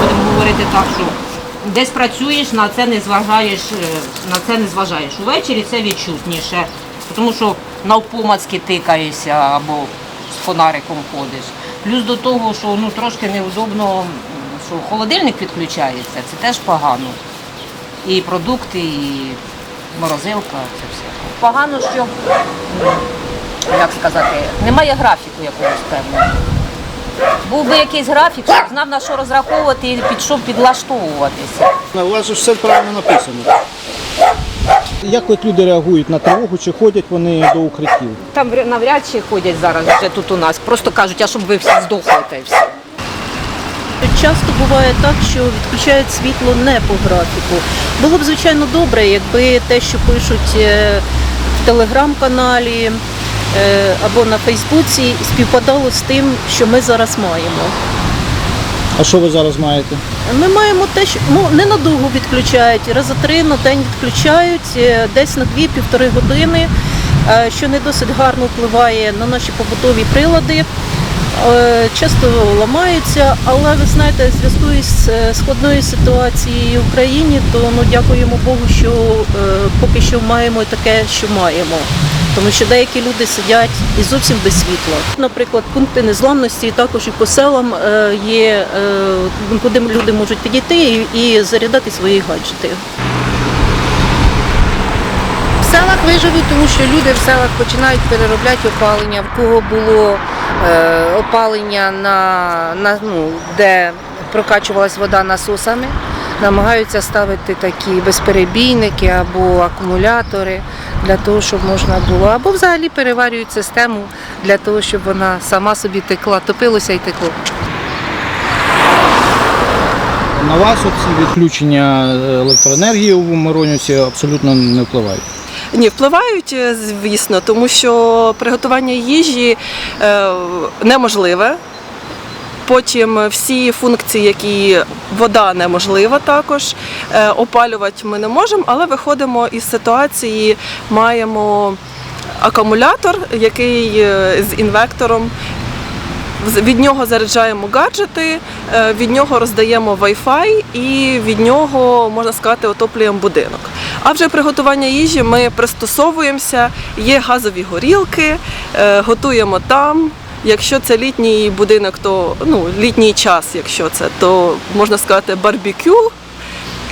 будемо говорити так, що десь працюєш, на це не зважаєш, е, на це не зважаєш. Увечері це відчутніше, тому що навпомацьки тикаєшся або з фонариком ходиш. Плюс до того, що ну трошки неудобно, що холодильник відключається, це теж погано. І продукти, і морозилка, це все. Погано, що як сказати, немає графіку якогось певного. Був би якийсь графік, щоб знав на що розраховувати і під що підлаштовуватися. У вас же ж все правильно написано. Як от люди реагують на тривогу, чи ходять вони до укриттів? Там навряд чи ходять зараз вже тут у нас. Просто кажуть, а щоб ви всі здохли та й все. Часто буває так, що відключають світло не по графіку. Було б звичайно добре, якби те, що пишуть е, в телеграм-каналі або на Фейсбуці, співпадало з тим, що ми зараз маємо. А що ви зараз маєте? Ми маємо те, що ну ненадовго відключають, раз за три на день відключають, е, десь на дві-півтори години, е, що не досить гарно впливає на наші побутові прилади. Е, Часто ламаються, але ви знаєте, зв'язку е, складною ситуацією в Україні, то ну дякуємо Богу, що е, поки що маємо таке, що маємо. Тому що деякі люди сидять і зовсім без світла. Наприклад, пункти незламності також і по селам е, є, е, куди люди можуть підійти і, зарядати свої гаджети. В селах виживуть, тому що люди в селах починають переробляти опалення, в кого було е, опалення на, на ну, де прокачувалась вода насосами, намагаються ставити такі безперебійники або акумулятори для того, щоб можна було, або взагалі переварюють систему для того, щоб вона сама собі текла, топилося і текло. На вас ці відключення електроенергії у Миронівці абсолютно не впливають. Ні, впливають, е, звісно, тому що приготування їжі е, неможливе. Потім всі функції, які вода неможлива також. Е, Опалювати ми не можемо, але виходимо із ситуації, маємо акумулятор, який е, з інвектором. Від нього заряджаємо гаджети, е, від нього роздаємо Wi-Fi і від нього, можна сказати, отоплюємо будинок. А вже приготування їжі ми пристосовуємося, є газові горілки, е, готуємо там. Якщо це літній будинок, то ну, літній час, якщо це, то можна сказати барбекю.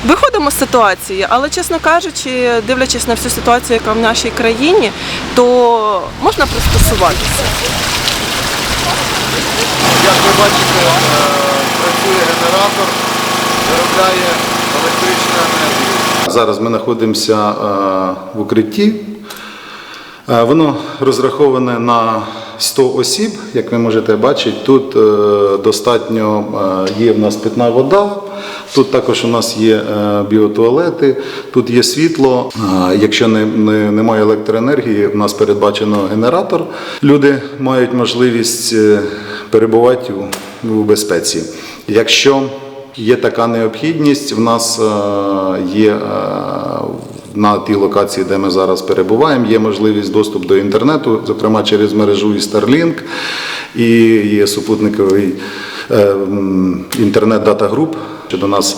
Виходимо з ситуації, але чесно кажучи, дивлячись на всю ситуацію, яка в нашій країні, то можна пристосуватися. Як ви бачите, е, працює генератор, виробляє електричну енергію. Зараз ми знаходимося е, в укритті. Е, Воно розраховане на 100 осіб, як ви можете бачити. Тут е, достатньо е, є в нас питна вода, тут також у нас є е, біотуалети, тут є світло. Якщо не, не, немає електроенергії, у нас передбачено генератор. Люди мають можливість перебувати у, у безпеці. Якщо є така необхідність, в нас є на тій локації, де ми зараз перебуваємо, є можливість доступ до інтернету, зокрема через мережу і Starlink, і є супутниковий е, інтернет-дата-груп. Що до нас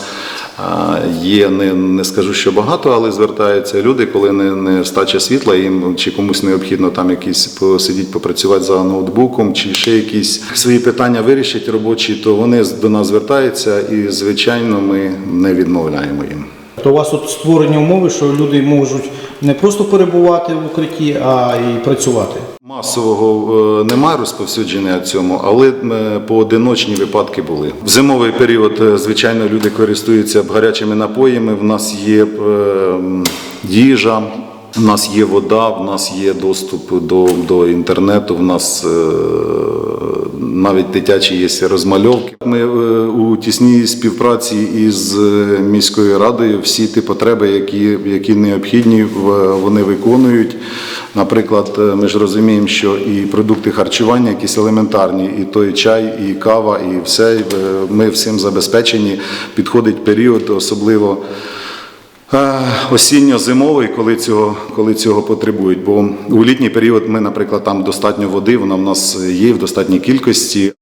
є, не, не скажу, що багато, але звертаються люди, коли не, не стача світла, їм чи комусь необхідно там якісь посидіти, попрацювати за ноутбуком, чи ще якісь свої питання вирішити робочі, то вони до нас звертаються і, звичайно, ми не відмовляємо їм. То у вас тут створені умови, що люди можуть не просто перебувати в укритті, а й працювати. Масового е, немає розповсюдження цьому, але е, поодиночні випадки були. В зимовий період, е, звичайно, люди користуються гарячими напоями. В нас є їжа, в нас є вода, в нас є доступ до, до інтернету. В нас навіть дитячі є розмальовки. Ми е, у тісній співпраці із е, міською радою всі ті потреби, які, які необхідні, вони виконують. Наприклад, е, ми ж розуміємо, що і продукти харчування, якісь елементарні, і той чай, і кава, і все. Ми всім забезпечені. Підходить період, особливо. Осінньо-зимовий, коли цього, коли цього потребують. Бо у літній період ми, наприклад, там достатньо води, вона в нас є в достатній кількості.